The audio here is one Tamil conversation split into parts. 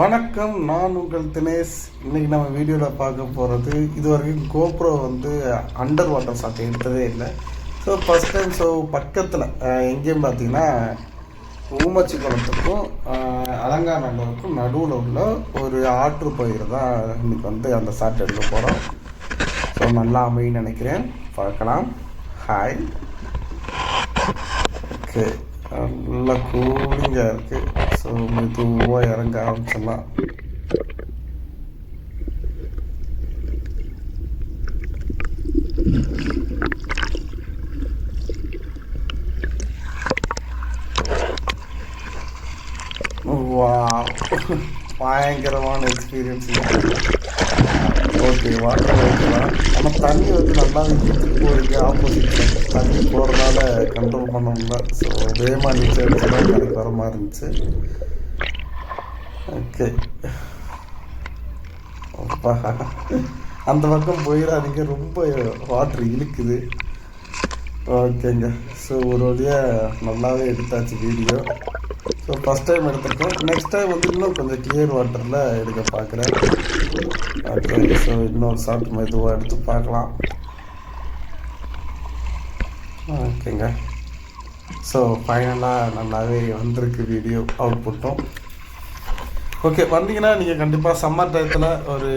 வணக்கம் நான் உங்கள் தினேஷ். இன்னைக்கு நம்ம வீடியோவில் பார்க்க போகிறது இது வரைக்கும் கோப்ரோ வந்து அண்டர் வாட்டர் ஷாட் எடுத்ததே இல்லை. ஸோ ஃபஸ்ட் டைம் ஸோ பக்கத்தில் எங்கேயும் பார்த்தீங்கன்னா ஊமச்சி குளத்துக்கும் அலங்காநல்லூருக்கும் நடுவில் உள்ள ஒரு ஆற்று பயிர் தான் இன்னைக்கு வந்து அந்த ஷாட் எடுக்க போகிறோம் ஸோ நல்லா அமைன்னு நினைக்கிறேன். பார்க்கலாம். ஹாய் ஓகே நல்லா கூலிங்காக இருக்குது ஸோ மெதுவாக இறங்க ஆரம்பிச்சிடலாம் வா பயங்கரமான எக்ஸ்பீரியன்ஸ் ஓகே வாட்டர் வைக்கலாம். ஆனால் தண்ணி வந்து நல்லா இழுத்துட்டு போயிருக்கு ஆப்போசிட்டில் தண்ணி போகிறதால கண்ட்ரோல் பண்ண முடியல. ஸோ வேகமாக நீச்சல் அடிச்சு தான் வர மாதிரி இருந்துச்சு. ஓகே அந்த பக்கம் போயிடாதீங்க. ரொம்ப வாட்ரு இழுக்குது. ஓகேங்க ஸோ ஒரு வழியாக நல்லாவே எடுத்தாச்சு வீடியோ ஸோ ஃபஸ்ட் டைம் எடுத்திருக்கோம். நெக்ஸ்ட் டைம் வந்து இன்னும் கொஞ்சம் கிளியர் வாட்டரில் எடுக்க பார்க்குறேன். ஓகே ஸோ இன்னொரு ஷார்ட் மெதுவாக எடுத்து பார்க்கலாம். ஓகேங்க. ஸோ ஃபைனலாக நல்லாவே வந்திருக்கு வீடியோ அவுட்புட்டும் ஓகே வந்தீங்கன்னா நீங்கள் கண்டிப்பாக சம்மர் டயத்தில் ஒரு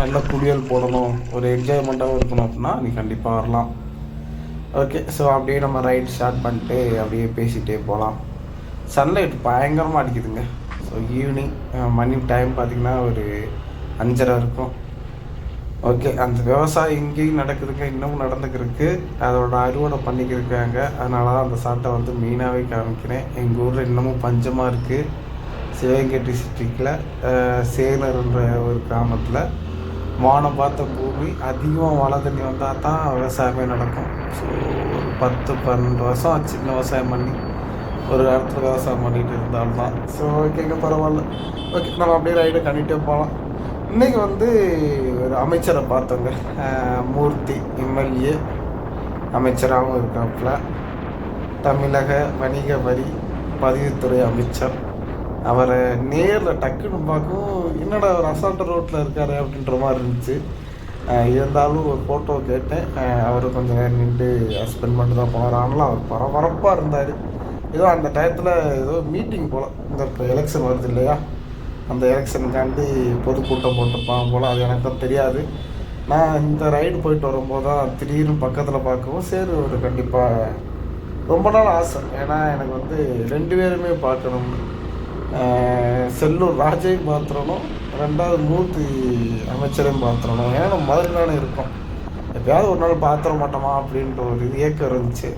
நல்ல குளியல் போடணும் ஒரு என்ஜாய்மெண்ட்டாகவும் இருக்கணும் அப்படின்னா நீங்கள் கண்டிப்பாக வரலாம். ஓகே ஸோ அப்படியே நம்ம ரைட் ஸ்டார்ட் பண்ணிட்டு அப்படியே பேசிகிட்டே போகலாம். சன்லைட் பயங்கரமாக அடிக்குதுங்க. ஸோ ஈவினிங் மணி டைம் பார்த்திங்கன்னா ஒரு அஞ்சரை இருக்கும். ஓகே அந்த விவசாயம் இங்கேயும் நடக்குதுங்க இன்னமும் நடந்துக்கிருக்கு. அதோட அறுவடை பண்ணிக்கிருக்காங்க. அதனால தான் அந்த சாட்டை வந்து மீனாகவே காமிக்கிறேன். எங்கள் ஊரில் இன்னமும் பஞ்சமாக இருக்குது சிவகங்கை டிஸ்ட்ரிக்டில் சேலர்ன்ற ஒரு கிராமத்தில் வானம் பார்த்த பூமி அதிகமாக மழை தண்ணி வந்தால் தான் விவசாயமே நடக்கும். ஸோ ஒரு பத்து பன்னெண்டு வருஷம் ஆச்சு சின்ன விவசாயம் பண்ணி. ஒரு காலத்தில் விவசாயம் பண்ணிட்டு இருந்தால்தான் ஸோ ஓகேங்க பரவாயில்ல. ஓகே நம்ம அப்படியே ரைடை கண்டிட்டே போகலாம் இன்றைக்கி வந்து ஒரு அமைச்சரை பார்த்தோங்க. மூர்த்தி எம்எல்ஏ. அமைச்சராகவும் இருக்காப்புல. தமிழக வணிக வரி பதிவுத்துறை அமைச்சர். அவரை நேரில் டக்குன்னு பார்க்கவும் என்னடா ஒரு அசால்ட்டு ரோட்டில் இருக்கார்? அப்படின்ற மாதிரி இருந்துச்சு. இருந்தாலும் ஒரு ஃபோட்டோ கேட்டேன். அவர் கொஞ்சம் நேரம் நின்று ஸ்பெண்ட் பண்ணிட்டு தான் போனார் ஆனாலும் அவர் பரபரப்பாக இருந்தார். ஏதோ அந்த டயத்தில் ஏதோ மீட்டிங் போல். இந்த இப்போ எலெக்ஷன் வருது இல்லையா? அந்த எலெக்ஷனுக்காண்டி பொதுக்கூட்டம் போட்டிருப்பான் போல். அது எனக்கு தான் தெரியாது. நான் இந்த ரைடு போயிட்டு வரும்போது தான் திடீர்னு பக்கத்தில் பார்க்கவும் சரி ஒரு கண்டிப்பாக ரொம்ப நாள் ஆசை. ஏன்னா எனக்கு வந்து ரெண்டு பேருமே பார்க்கணும். செல்லூர் ராஜையும் பார்த்துடணும் ரெண்டாவது மூர்த்தி அமைச்சரையும் பார்த்துடணும் ஏன்னா நம்ம மதுரை தானே இருக்கோம். எப்பயாவது ஒரு நாள் பார்த்துட மாட்டோமா அப்படின்ற ஒரு இது ஏக்கம் இருந்துச்சு.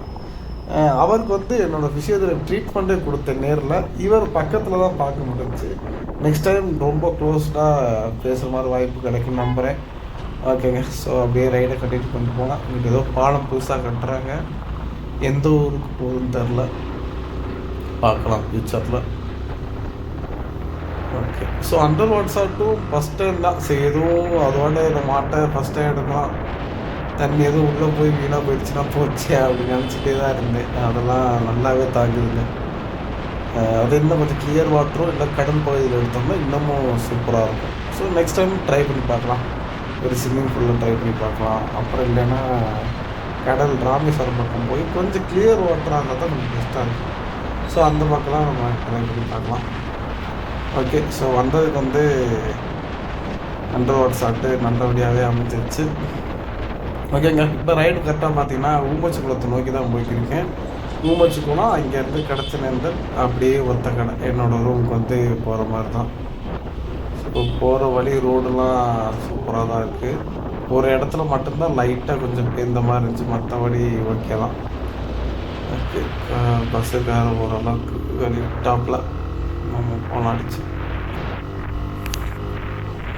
அவருக்கு வந்து என்னோடய ஃபிசியோதெரபி ட்ரீட்மெண்ட்டே கொடுத்தேன் நேரில் இவர் பக்கத்தில் தான் பார்க்க முடிஞ்சு. நெக்ஸ்ட் டைம் ரொம்ப க்ளோஸ்டாக பேசுகிற மாதிரி வாய்ப்பு கிடைக்கும் நம்புகிறேன் ஓகேங்க ஸோ அப்படியே ரைடை கட்டிட்டு கொண்டு போனால் இங்கிட்ட ஏதோ பாலம் புதுசாக கட்டுறாங்க. எந்த ஊருக்கு போகுதுன்னு தெரில பார்க்கலாம் ஃப்யூச்சரில் ஓகே ஸோ அண்டர் வாட்ஸ்அப்பும் ஃபஸ்ட் டைம் தான். சரி எதுவும் அதோட மாட்டை ஃபஸ்ட் டைம் எடுக்கலாம். தண்ணி எதுவும் உள்ளே போய் வீணாக போயிடுச்சுன்னா போச்சு அப்படின்னு நினச்சிட்டே தான் இருந்தேன். அதெல்லாம் நல்லாவே தாங்குதுங்க. அது இன்னும் கொஞ்சம் கிளியர் வாட்டரும் இல்லை கடல் பகுதியில் எடுத்தோம்னா இன்னமும் சூப்பராக இருக்கும். ஸோ நெக்ஸ்ட் டைம் ட்ரை பண்ணி பார்க்கலாம். ஒரு ஸ்விம்மிங் பூலில் ட்ரை பண்ணி பார்க்கலாம். அப்புறம் இல்லைன்னா கடல் ராமேஸ்வரம் பக்கம் போய் கொஞ்சம் கிளியர் வாட்டராக இருந்தால் தான் கொஞ்சம் பெஸ்ட்டாக இருக்கும். ஸோ அந்த பக்கம்லாம் நம்ம ட்ரை பண்ணி பார்க்கலாம். ஓகே ஸோ வந்ததுக்கு வந்து அண்டர் வாட்ஸ் ஆட்டு நல்லபடியாகவே அமைஞ்சிருச்சு. ஓகேங்க இப்போ ரைடு கரெக்டாக பார்த்தீங்கன்னா ஊமச்சி குளத்தை நோக்கி தான் போய்க்கிருக்கேன். ஊமச்சி குளம் இங்கேருந்து கிடச்சி நின்று அப்படியே ஒத்த கடை. என்னோடய ரூமுக்கு வந்து போகிற மாதிரி தான் இப்போ போகிற வழி ரோடெல்லாம் சூப்பராக தான் இருக்குது ஒரு இடத்துல மட்டும்தான் லைட்டாக கொஞ்சம் இந்த மாதிரி இருந்துச்சு. மற்றபடி ஓகே தான். ஓகே பஸ்ஸுக்கார ஓரளவுக்கு வெளி டாப்பில் நம்ம போனாடிச்சு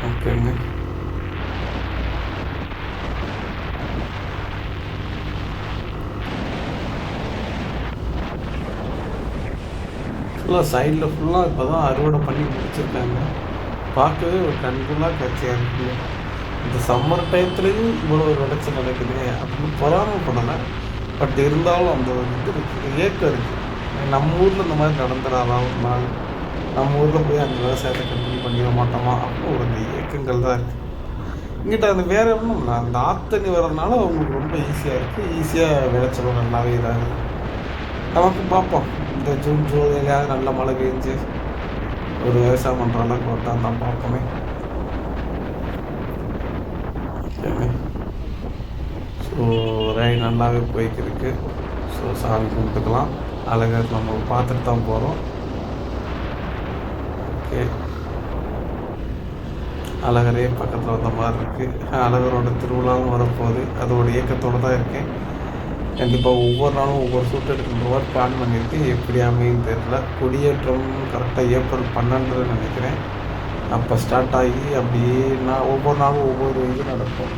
ஓகேங்க ஃபுல்லாக சைடில் ஃபுல்லாக இப்போ தான் அறுவடை பண்ணி முடிச்சிருக்காங்க. பார்க்கவே ஒரு கண்கொள்ளா காட்சியாக இருக்குது. இந்த சம்மர் டயத்துலேயும் இவ்வளோ ஒரு விளைச்சல் நடக்குது அப்படின்னு பொறாமப்படலை பட் இருந்தாலும் அந்த ஒரு இது இருக்குது ஏக்கம் இருக்குது நம்ம ஊரில் இந்த மாதிரி நடந்துடாதா ஒரு நாள்? நம்ம ஊரில் போய் அந்த விவசாயத்தை கண்டினியூ பண்ணிட மாட்டோமா? அப்படின்னு ஒரு ஏக்கங்கள் தான் இருக்குது இங்கிட்ட அந்த வேறு ஒன்றும் இல்லை. அந்த ஆத்தண்ணி வர்றதுனால அவங்களுக்கு ரொம்ப ஈஸியாக இருக்குது ஈஸியாக விளைச்சலும் நல்லாவே இதாகுது. நமக்கு பார்ப்போம். இந்த ஜூன் ஜூலையிலாவது நல்ல மழை பெஞ்சு ஒரு விவசாயம் பண்ணுற அளவுக்கு வந்தால் தான் பார்ப்போமே. ஸோ ரை நல்லாவே போய்க்கிருக்கு. ஸோ சாமி கும்பிட்டுக்கலாம். அழகாக நம்ம பார்த்துட்டு தான் போகிறோம் ஓகே அழகரே பக்கத்தில் வந்த மாதிரி இருக்குது அழகரோட திருவிழாவும் வரப்போகுது. அதோட இயக்கத்தோடு தான் இருக்கேன். கண்டிப்பாக ஒவ்வொரு நாளும் ஒவ்வொரு சூட் எடுக்கின்ற மாதிரி பிளான் பண்ணியிருக்கு எப்படி அமையும் தெரியல. கொடியேற்றம் கரெக்டாக ஏப்ரல் பன்னெண்டு நினைக்கிறேன். அப்போ ஸ்டார்ட் ஆகி அப்படியே நான் ஒவ்வொரு நாளும் ஒவ்வொரு இது நடக்கும்.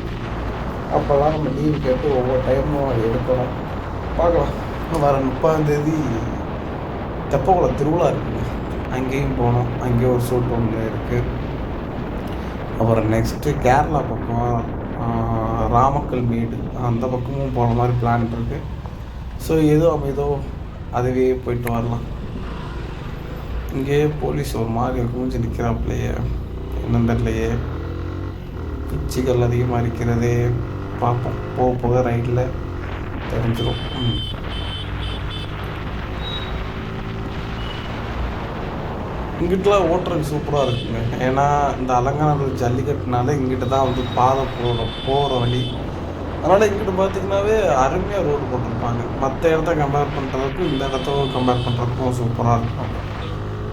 அப்போல்லாம் நம்ம லீவ் கேட்டு ஒவ்வொரு டைமும் எடுக்கணும் பார்க்கலாம். வர முப்பாந்தேதி தெப்பகுளம் திருவிழா இருக்குங்க. அங்கேயும் போனோம் அங்கேயும் ஒரு சூட் ஒன்று இருக்குது அப்புறம் நெக்ஸ்ட்டு கேரளா பக்கம் ராமக்கல் மேடு. அந்த பக்கமும் போகிற மாதிரி பிளான் இருக்குது ஸோ ஏதோ அமைதோ அதுவே போயிட்டு வரலாம். இங்கேயே போலீஸ் ஒரு மாதிரி குமிஞ்சு நிற்கிறாப்புலையே என்னன்னு தெரியலையே. பிச்சுகள் அதிகமாக இருக்கிறதே பார்ப்போம். போக போக ரைட்டில் தெரிஞ்சிடும் இங்கிட்டலாம் ஓட்டுறதுக்கு சூப்பராக இருக்குங்க. ஏன்னா இந்த அலங்காநல்லூர் ஜல்லிக்கட்டுனால இங்கிட்ட தான் வந்து பாதை போகிற போகிற வழி. அதனால் இங்கிட்ட பார்த்திங்கனாவே அருமையாக ரோடு போட்டிருப்பாங்க. மற்ற இடத்த கம்பேர் பண்ணுறதுக்கும் இந்த இடத்த கம்பேர் பண்ணுறதுக்கும் சூப்பராக இருக்கும்.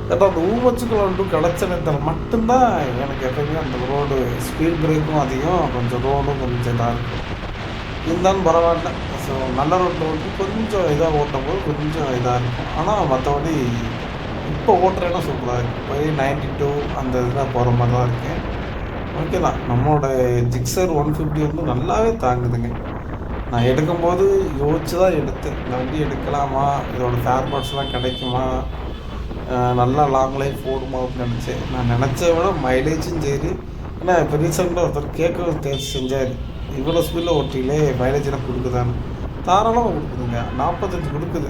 கரெக்டாக அந்த ஊமச்சுக்கள் வந்து கிடச்ச நேரத்தில் மட்டும்தான் எனக்கு எப்பயுமே அந்த ரோடு ஸ்பீட் பிரேக்கும் அதிகம். கொஞ்சம் ரோடும் கொஞ்சம் இதாக இருக்கும். இருந்தாலும் பரவாயில்ல. ஸோ நல்ல ரோட்டில் வந்து கொஞ்சம் இதாக ஓட்டும் போது கொஞ்சம் இதாக இருக்கும். ஆனால் மற்றபடி இப்போ ஓட்டுறேன்னா சூப்பராக இருக்குது போய் நைன்டி டூ அந்த இதில் போகிற மாதிரி தான் இருக்கேன் ஓகே தான். நம்மளோட ஜிக்ஸர் ஒன் ஃபிஃப்டி வந்து நல்லாவே தாங்குதுங்க. நான் எடுக்கும்போது யோசிச்சு தான் எடுத்தேன். இந்த வண்டி எடுக்கலாமா? இதோட ஃபேர் பார்ட்ஸ்லாம் கிடைக்குமா? நல்லா லாங் லைஃப் ஓடுமா அப்படின்னு நினச்சேன். நான் நினச்ச விட மைலேஜும் சரி. ஏன்னா இப்போ ரீசெண்டாக ஒருத்தர் கேட்க செஞ்சார். இவ்வளோ ஸ்பீடில் ஓட்டிலே மைலேஜெலாம் கொடுக்குதான்னு. தாராளமாக கொடுக்குதுங்க. நாற்பத்தஞ்சு கொடுக்குது.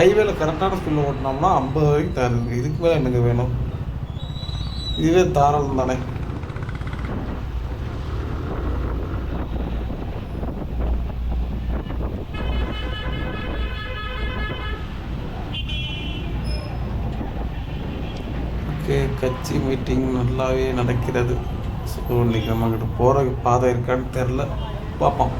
ஹைவேல கரெக்டான ஸ்பீடில் ஓட்டினோம்னா ஐம்பது வரைக்கும் தருது இதுக்கு மேலே எனக்கு வேணும். இதுவே தாராளம் தானே. கட்சி மீட்டிங் நல்லாவே நடக்கிறது. ஸோ இன்றைக்கி நம்மக்கிட்ட போகிற பாதை இருக்கான்னு தெரில பார்ப்போம்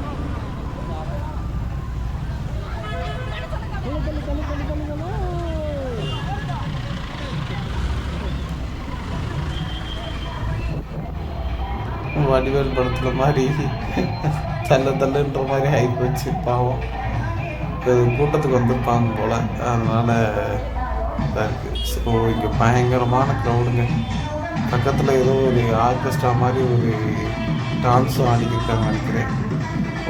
வடிவேல் படத்தில் மாதிரி தள்ள தள்ளுன்ற மாதிரி ஆகி போச்சு பாவம் கூட்டத்துக்கு வந்திருப்பாங்க போல். அதனால் இதாக இருக்குது ஸோ இங்கே பயங்கரமான க்ரௌடுங்க பக்கத்தில் ஏதோ ஒரு ஆர்கெஸ்ட்ரா மாதிரி ஒரு டான்ஸும் ஆடிக்கிட்டாங்க நினைக்கிறேன்.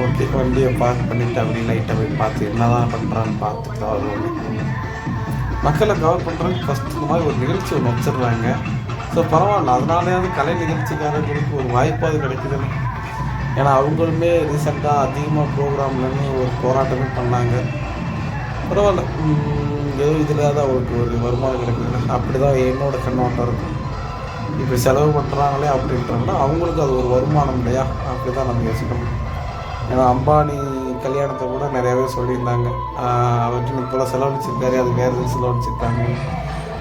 ஓகே வண்டியை பார்க் பண்ணிவிட்டு அப்படி லைட்டாக போய் பார்த்து என்ன தான் பண்ணுறான்னு பார்த்துட்டு தான் வருவாங்க மக்களை கவர் பண்ணுறதுக்கு ஃபஸ்ட் இந்த மாதிரி ஒரு நிகழ்ச்சி ஒன்று வச்சிடுறாங்க ஸோ பரவாயில்ல. அதனாலேயாவது கலை நிகழ்ச்சிக்காரர்களுக்கு ஒரு வாய்ப்பாவது கிடைக்குதுன்னு. ஏன்னா அவங்களுமே ரீசெண்டாக அதிகமாக ப்ரோக்ராம்லன்னு ஒரு போராட்டமே பண்ணாங்க. பரவாயில்ல. ஏதோ இதில் தான் அவருக்கு ஒரு வருமானம் கிடைக்குது அப்படி தான் என்னோட கண்ணோட்டம் இருக்கும். இப்போ செலவு பண்ணுறாங்களே அப்படின்றாங்கன்னா அவங்களுக்கு அது ஒரு வருமானம் இல்லையா? அப்படி தான் நம்ம யோசிக்கணும். ஏன்னா அம்பானி கல்யாணத்தை கூட நிறையாவே சொல்லியிருந்தாங்க. அவர்கிட்ட இப்போலாம் செலவழிச்சிருக்காரு அது வேறு எதுவும் செலவழிச்சிருக்காங்க.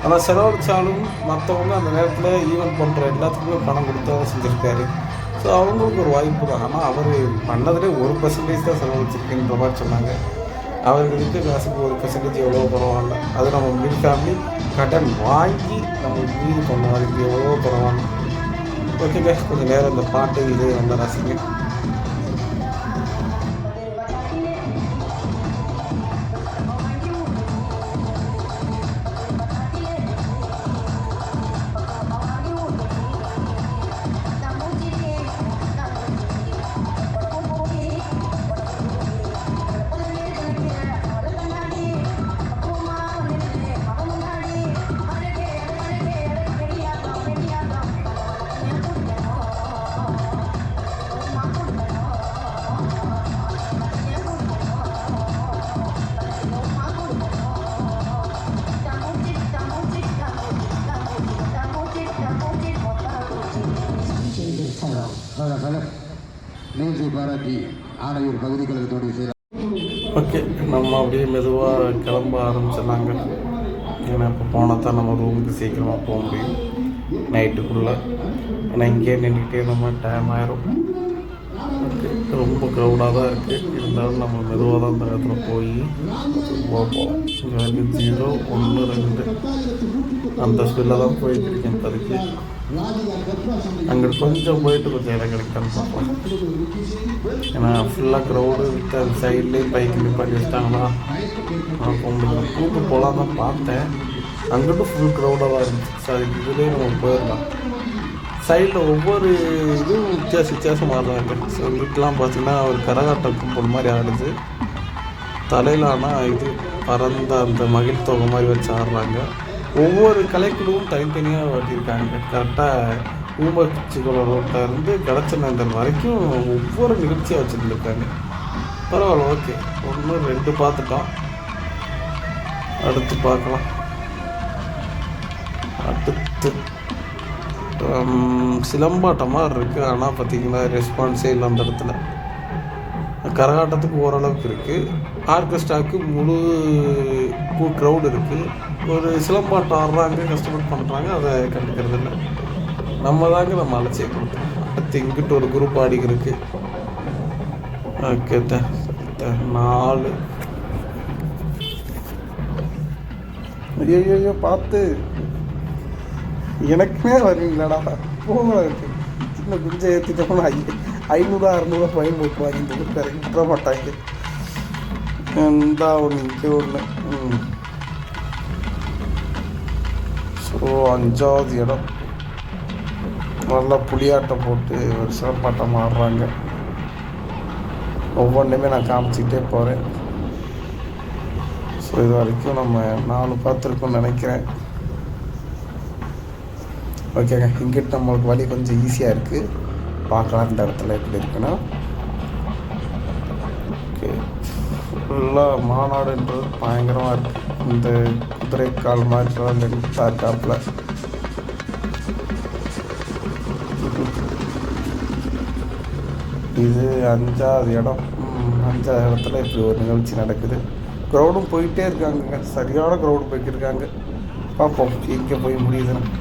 ஆனால் செலவழித்தாலும் மற்றவங்க அந்த நேரத்தில் ஈவெண்ட் பண்ணுற எல்லாத்துக்குமே பணம் கொடுத்தா செஞ்சுருக்காரு. ஸோ அவங்களுக்கு ஒரு வாய்ப்பு தான். ஆனால் அவர் பண்ணதுலேயே ஒரு பர்சன்டேஜ் தான் செலவழிச்சிருக்குன்ற மாதிரி சொன்னாங்க. அவருக்கு இருக்க காசுக்கு ஒரு பர்சன்டேஜ் எவ்வளோ பரவாயில்ல. அது நம்ம மிடில் ஃபேமிலி கடன் வாங்கி நம்ம மீது பண்ணுவார் அதுக்கு எவ்வளோ பரவாயில்ல. ஓகேங்க கொஞ்சம் நேரம் இந்த பாட்டு இது வந்து ரசிங்க அப்படியே மெதுவாக கிளம்ப ஆரம்பிச்சிடலாங்க. ஏன்னா இப்போ போனால் தான் நம்ம ரூமுக்கு சீக்கிரமாக போக முடியும். நைட்டுக்குள்ளே ஏன்னா இங்கேயே நின்றுக்கிட்டே நம்ம டைம் ஆயிரும். ரொம்ப க்ரௌடாக தான் இருக்குது இருந்தாலும் நம்ம மெதுவாக தான் அந்த இடத்துல போய் போவோம். இங்கே வந்து ஜீரோ ஒன்று ரெண்டு. அந்த ஸ்பீடில் தான் போயிட்டு இருக்கேன் இப்போதைக்கு. அங்கே கொஞ்சம் போயிட்டு கொஞ்சம் இடம் கிடைக்கான்னு பார்ப்போம். ஏன்னா ஃபுல்லாக க்ரௌடு விட்டு அந்த சைட்லேயே பைக் நிப்பாட்டி வச்சிட்டாங்களா? நான் போக கூட்டு போகலாம் தான் பார்த்தேன் அங்கிட்டும் ஃபுல் க்ரௌடாக தான் இருந்துச்சு. சரி இதுலேயே நம்ம போயிடலாம். சைடில் ஒவ்வொரு இதுவும் வித்தியாச வித்தியாசமாக ஆடுறாங்க ஸோ வீட்டெலாம் பார்த்தீங்கன்னா ஒரு கரகாட்டம் கும்பல் மாதிரி ஆடுது. தலையில் ஆனால் இது பறந்த அந்த மகிழ்த்தொகை மாதிரி வச்சு ஆடுறாங்க. ஒவ்வொரு கலைக்குழுவும் தனித்தனியாக ஓட்டியிருக்காங்க கரெக்டாக ஊமச்சிக்குளம் ரோட்டில் இருந்து கடச்சநந்தன் வரைக்கும் ஒவ்வொரு நிகழ்ச்சியாக வச்சுருந்துருக்காங்க. பரவாயில்ல ஓகே. ஒன்று ரெண்டு பார்த்துட்டோம். அடுத்து பார்க்கலாம். அடுத்து சிலம்பாட்டம் மாதிரி இருக்குது ஆனால் பார்த்திங்கன்னா ரெஸ்பான்ஸே இல்லை அந்த இடத்துல. கரகாட்டத்துக்கு ஓரளவுக்கு இருக்குது ஆர்கெஸ்ட்ராவுக்கு முழு க்ரௌடு இருக்குது ஒரு சிலம்பாட்டம் ஆடுறாங்க கஷ்டப்பட்டு பண்ணுறாங்க அதை கண்டுக்கிறது இல்லை. நம்ம தாங்க நம்ம அலட்சிய கொடுத்தோம் அடுத்து இங்கிட்ட ஒரு குரூப் ஆடிக்கு இருக்கு ஓகே த நாலு. ஐயோ பார்த்து. எனக்குமே வருவீங்களாடா போங்க சின்ன குஞ்சை ஏற்றிட்டோம்னா ஐ ஐநூறுரூவா அறநூறுவா ஃபைன் போட்டு இந்த ஊருக்கு விட மாட்டாங்க. இந்த ஒன்று இங்கே ஒன்று ம். ஸோ அஞ்சாவது இடம். நல்லா புளியாட்டம் போட்டு ஒரு சிறப்பாட்டம் ஆடுறாங்க. ஒவ்வொன்றுமே நான் காமிச்சிக்கிட்டே போகிறேன் ஸோ இது வரைக்கும் நம்ம நாலு பார்த்துருக்கோம்னு நினைக்கிறேன். ஓகேங்க இங்கிட்டு நம்மளுக்கு வழி கொஞ்சம் ஈஸியாக இருக்குது பார்க்கலாம் இந்த இடத்துல எப்படி இருக்குன்னா ஓகே ஃபுல்லாக மாநாடுன்றது பயங்கரமாக இருக்குது இந்த குதிரைக்கால் மாதிரி லென்த்தாக இருக்காப்புல இது அஞ்சாவது இடம். அஞ்சாவது இடத்துல இப்படி ஒரு நிகழ்ச்சி நடக்குது. க்ரௌடும் போயிட்டே இருக்காங்கங்க சரியான க்ரௌடு போய்ட்டு இருக்காங்க பார்ப்போம் எங்கே போய் முடியுதுன்னு.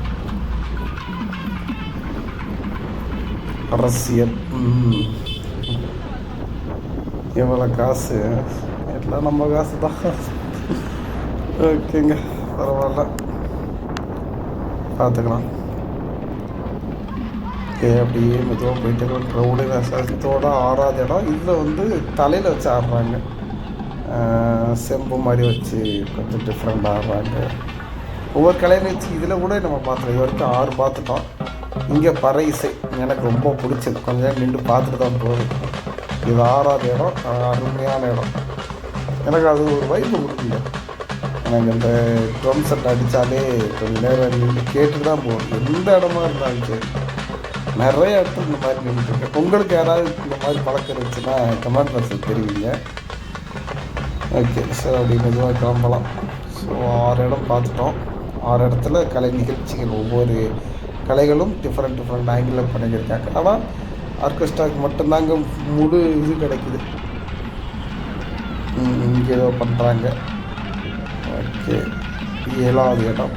அரசியல். எவ்வளோ காசு. எல்லாம் நம்ம காசு தான் ஓகேங்க பரவாயில்ல பார்த்துக்கலாம் ஓகே அப்படியே மெதுவாக போயிட்டு இருக்கோம் க்ரௌடு ரசத்தோட ஆறாவது இடம் இதில் வந்து தலையில் வச்சு ஆடுறாங்க செம்பு மாதிரி வச்சு கொஞ்சம் டிஃப்ரெண்ட் ஆடுறாங்க ஒவ்வொரு கலை வச்சு இதில் கூட நம்ம பார்த்தோம் இது வரைக்கும் ஆறு பார்த்துட்டோம் இங்கே பறை இசை எனக்கு ரொம்ப பிடிச்சது கொஞ்சம் நேரம் நின்று பார்த்துட்டு தான் போகுது இது ஆறாவது இடம் அருமையான இடம் எனக்கு அது ஒரு வைப்பு கொடுக்குங்க எனக்கு இந்த ட்ரம் செட் அடித்தாலே கொஞ்ச நேரம் நின்று கேட்டு தான் போகும். எந்த இடமா இருந்தாலும் சரி. நிறைய இடத்துல இந்த மாதிரி நின்றுருக்கேன் உங்களுக்கு யாராவது இந்த மாதிரி பழக்கம் இருந்துச்சுன்னா கமெண்ட் பாக்ஸில் தெரிவிங்க. ஓகே சார் அப்படி மெதுவாக கிளம்பலாம். ஸோ ஆறு இடம் பார்த்துட்டோம். ஆறு இடத்துல கலை நிகழ்ச்சிகள் ஒவ்வொரு கலைகளும் டிஃப்ரெண்ட் டிஃப்ரெண்ட் ஆங்கிளில் பண்ணியிருக்காங்க. ஆனால் ஆர்கெஸ்ட்ராவுக்கு மட்டும்தாங்க முழு இது கிடைக்குது. ஏதோ பண்ணுறாங்க ஓகே. ஏழாவது இடம்.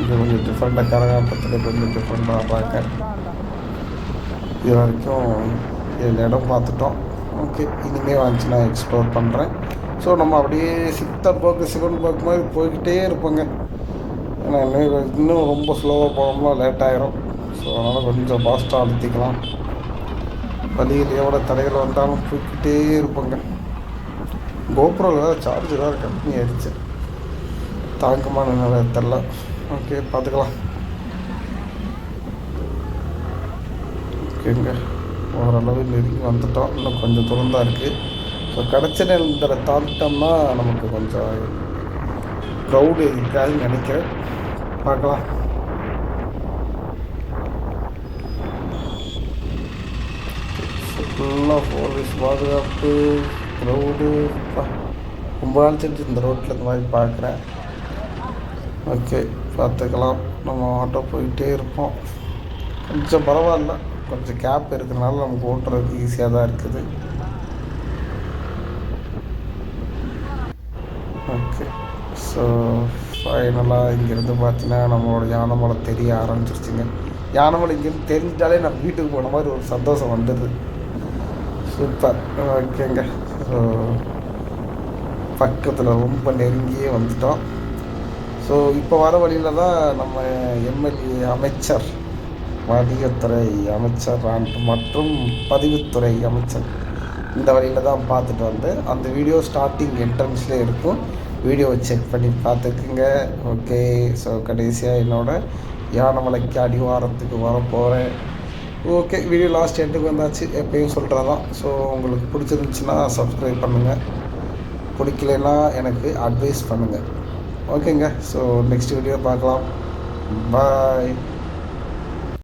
இது கொஞ்சம் டிஃப்ரெண்ட்டாக கரகாட்டத்தில் கொஞ்சம் டிஃப்ரெண்ட்டாக ஆடுறாங்க இது வரைக்கும் ஏழு இடம் பார்த்துட்டோம். ஓகே இனிமேல் வந்துச்சு நான் எக்ஸ்ப்ளோர் பண்ணுறேன் ஸோ நம்ம அப்படியே சித்தர் போக்கு சிவன் போக்கு மாதிரி போய்கிட்டே இருப்போங்க. ஏன்னா இன்னும் இன்னும் ரொம்ப ஸ்லோவாக போனோம்னா லேட் ஆகிரும் ஸோ அதனால் கொஞ்சம் ஃபாஸ்ட்டாக அழுத்திக்கலாம். வழியில் எவ்வளோ தடைகள் வந்தாலும் போய்கிட்டே இருப்போங்க. கோபுரம் வேறு சார்ஜ் வேறு கம்மி ஆயிடுச்சு தாங்குமான நிலை தெரில ஓகே பார்த்துக்கலாம். ஓகேங்க ஓரளவு நெருங்கி வந்துட்டோம். இன்னும் கொஞ்சம் தூரம் தான் இருக்குது ஸோ கிடச்ச நேரத்தில் தாண்டிட்டோம்னா நமக்கு கொஞ்சம் க்ரௌடு இருக்காதுன்னு நினைக்கிறேன். பார்க்கலாம். ஃபுல்லாக போலீஸ் பாதுகாப்பு. க்ரௌடு ரொம்ப நாள் செஞ்சு இந்த ரோட்டில் இந்த மாதிரி பார்க்குறேன் ஓகே பார்த்துக்கலாம் நம்ம ஆட்டோ போயிட்டே இருப்போம் கொஞ்சம் பரவாயில்ல கொஞ்சம் கேப் இருக்கிறனால நமக்கு ஓட்டுறதுக்கு ஈஸியாக தான் இருக்குது ஓகே ஸோ ஃபைனலாக இங்கேருந்து பார்த்தீங்கன்னா நம்மளோட யானைமலை தெரிய ஆரம்பிச்சிருச்சுங்க யானைமலை இங்கேருந்து தெரிஞ்சிட்டாலே நம்ம வீட்டுக்கு போன மாதிரி ஒரு சந்தோஷம் வந்துடுது சூப்பர் ஓகேங்க ஸோ பக்கத்தில் ரொம்ப நெருங்கியே வந்துட்டோம். ஸோ இப்போ வர வழியில் தான் நம்ம எம்எல்ஏ அமைச்சர் வணிகத்துறை அமைச்சர் மற்றும் பதிவுத்துறை அமைச்சர் இந்த வழியில் தான் பார்த்துட்டு வந்து அந்த வீடியோ ஸ்டார்டிங் என்ட்ரன்ஸ்லேயே இருக்கும். வீடியோவை செக் பண்ணி பார்த்துக்குங்க. ஓகே ஸோ கடைசியாக என்னோட யானைமலைக்கு அடிவாரத்துக்கு வர போகிறேன் ஓகே வீடியோ லாஸ்ட் எண்டுக்கு வந்தாச்சு எப்பயும் சொல்கிறதான் ஸோ உங்களுக்கு பிடிச்சிருந்துச்சுன்னா சப்ஸ்கிரைப் பண்ணுங்கள் பிடிக்கலைன்னா எனக்கு அட்வைஸ் பண்ணுங்கள் ஓகேங்க ஸோ நெக்ஸ்ட் வீடியோ பார்க்கலாம். பாய்